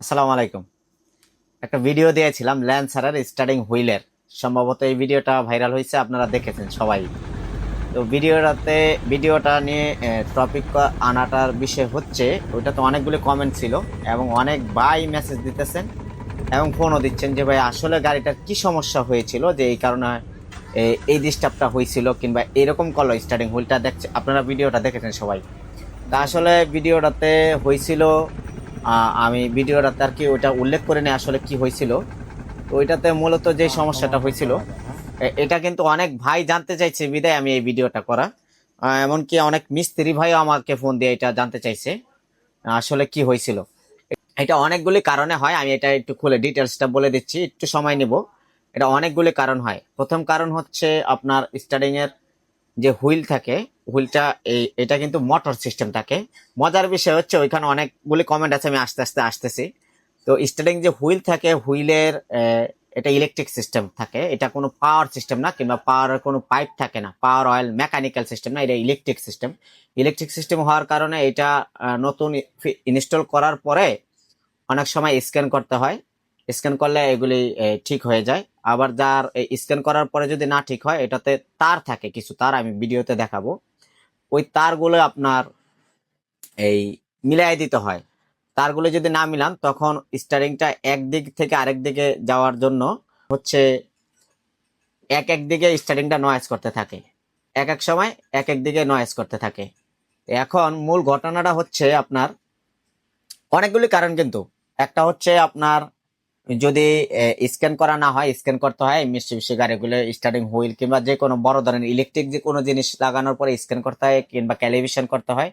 আসসালামু আলাইকুম। একটা ভিডিও দিয়েছিলাম ল্যান্সারের স্টার্টিং হুইলের সম্ভবত এই ভিডিওটা ভাইরাল হয়েছে, আপনারা দেখেছেন সবাই। তো ভিডিওটাতে, ভিডিওটা নিয়ে টপিক আনাটার বিষয় হচ্ছে ওইটা তো অনেকগুলি কমেন্ট ছিল এবং অনেক ভাই মেসেজ দিতেছেন এবং ফোনও দিচ্ছেন যে, ভাই, আসলে গাড়িটার কি সমস্যা হয়েছিল? যে এই কারণে এই ডিস্টার্বটা হয়েছিল কিংবা এরকম করল স্টার্টিং হুইলটা দেখছে। আপনারা ভিডিওটা দেখেছেন সবাই। তা আসলে ভিডিওটাতে হয়েছিল আমি ভিডিওটাতে আর কি ওইটা উল্লেখ করে নিই আসলে কি হয়েছিল। তো ওইটাতে মূলত যে সমস্যাটা হয়েছিল এটা কিন্তু অনেক ভাই জানতে চাইছে, বিদায় আমি এই ভিডিওটা করা। এমনকি অনেক মিস্ত্রি ভাইও আমাকে ফোন দিয়ে এটা জানতে চাইছে, আসলে কি হয়েছিল। এটা অনেকগুলি কারণে হয়, আমি এটা একটু খুলে ডিটেলসটা বলে দিচ্ছি, একটু সময় নেব। এটা অনেকগুলি কারণ হয়। প্রথম কারণ হচ্ছে আপনার স্টার্টিং এর যে হুইল থাকে, হুইলটা এই, এটা কিন্তু মোটর সিস্টেম থাকে। মজার বিষয় হচ্ছে ওইখানে অনেকগুলি কমেন্ট আছে, আমি আস্তে আস্তে আসতেছি। তো স্টার্টিং যে হুইল থাকে, হুইলের এটা ইলেকট্রিক সিস্টেম থাকে। এটা কোনো পাওয়ার সিস্টেম না, কিংবা পাওয়ারের কোনো পাইপ থাকে না। পাওয়ার অয়েল মেকানিক্যাল সিস্টেম না, এটা ইলেকট্রিক সিস্টেম ইলেকট্রিক সিস্টেম হওয়ার কারণে এটা নতুন ইনস্টল করার পরে অনেক সময় স্ক্যান করতে হয়। স্ক্যান করলে এগুলি ঠিক হয়ে যায়। আবার যার স্ক্যান করার পরে যদি না ঠিক হয়, এটাতে তার থাকে, কিছু তার আমি ভিডিওতে দেখাবো। ওই তারগুলো আপনার এই মিলাই দিতে হয়। তারগুলো যদি না মিলান, তখন স্টারিংটা একদিক থেকে আরেক দিকে যাওয়ার জন্য হচ্ছে এক এক দিকে স্টারিংটা নয়েজ করতে থাকে। এক এক সময় এক এক দিকে নয়েজ করতে থাকে। এখন মূল ঘটনাটা হচ্ছে আপনার অনেকগুলি কারণ কিন্তু। একটা হচ্ছে আপনার যদি স্ক্যান করা না হয় স্ক্যান করতে হয়, মিষ্টি মিষ্টি গাড়িগুলো স্টার্টিং হুইল কিংবা যে কোনো বড় ধরনের ইলেকট্রিক যে কোনো জিনিস লাগানোর পরে স্ক্যান করতে হয় কিংবা ক্যালিভিশন করতে হয়,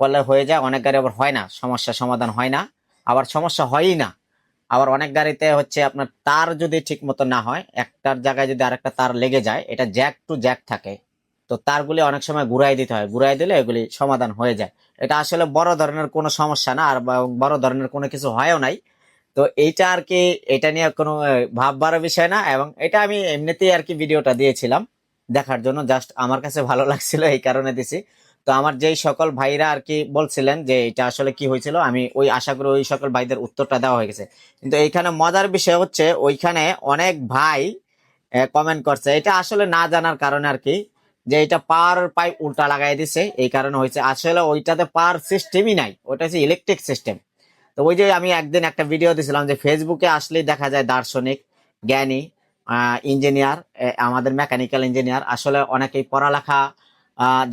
করলে হয়ে যায় অনেক গাড়ি আবার হয় না, সমস্যা সমাধান হয় না, আবার সমস্যা হয়ই না। আবার অনেক গাড়িতে হচ্ছে আপনার তার যদি ঠিক মতো না হয়, একটার জায়গায় যদি আরেকটা তার লেগে যায়, এটা জ্যাক টু জ্যাক থাকে। তো তারগুলি অনেক সময় ঘুরাই দিতে হয়, ঘুরাই দিলে এগুলি সমাধান হয়ে যায়। এটা আসলে বড় ধরনের কোনো সমস্যা না, আর বড় ধরনের কোনো কিছু হয়ও নাই। তো এইটা আর কি, এটা নিয়ে কোনো ভাববার বিষয় না এবং এটা আমি এমনিতেই আর কি ভিডিওটা দিয়েছিলাম দেখার জন্য জাস্ট আমার কাছে ভালো লাগছিল এই কারণে দিছি। তো আমার যেই সকল ভাইরা আর কি বলছিলেন যে এটা আসলে কি হয়েছিল, আমি ওই, আশা করি ওই সকল ভাইদের উত্তরটা দেওয়া হয়ে গেছে। কিন্তু এইখানে মজার বিষয় হচ্ছে, ওইখানে অনেক ভাই কমেন্ট করছে। এটা আসলে না জানার কারণে আর কি, যে এটা পাওয়ার পাইপ উল্টা লাগাই দিছে, এই কারণে হয়েছে। আসলে ওইটাতে পাওয়ার সিস্টেমই নাই ওটা হচ্ছে ইলেকট্রিক সিস্টেম তো ওই যে আমি একদিন একটা ভিডিও দিছিলাম যে ফেসবুকে আসলেই দেখা যায় দার্শনিক, জ্ঞানী ইঞ্জিনিয়ার আমাদের মেকানিক্যাল ইঞ্জিনিয়ার আসলে অনেকেই পড়ালেখা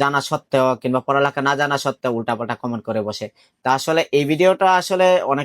জানা সত্ত্বেও কিংবা পড়ালেখা না জানা সত্ত্বেও উল্টাপাল্টা কমেন্ট করে বসে। তা আসলে এই ভিডিওটা আসলে অনেক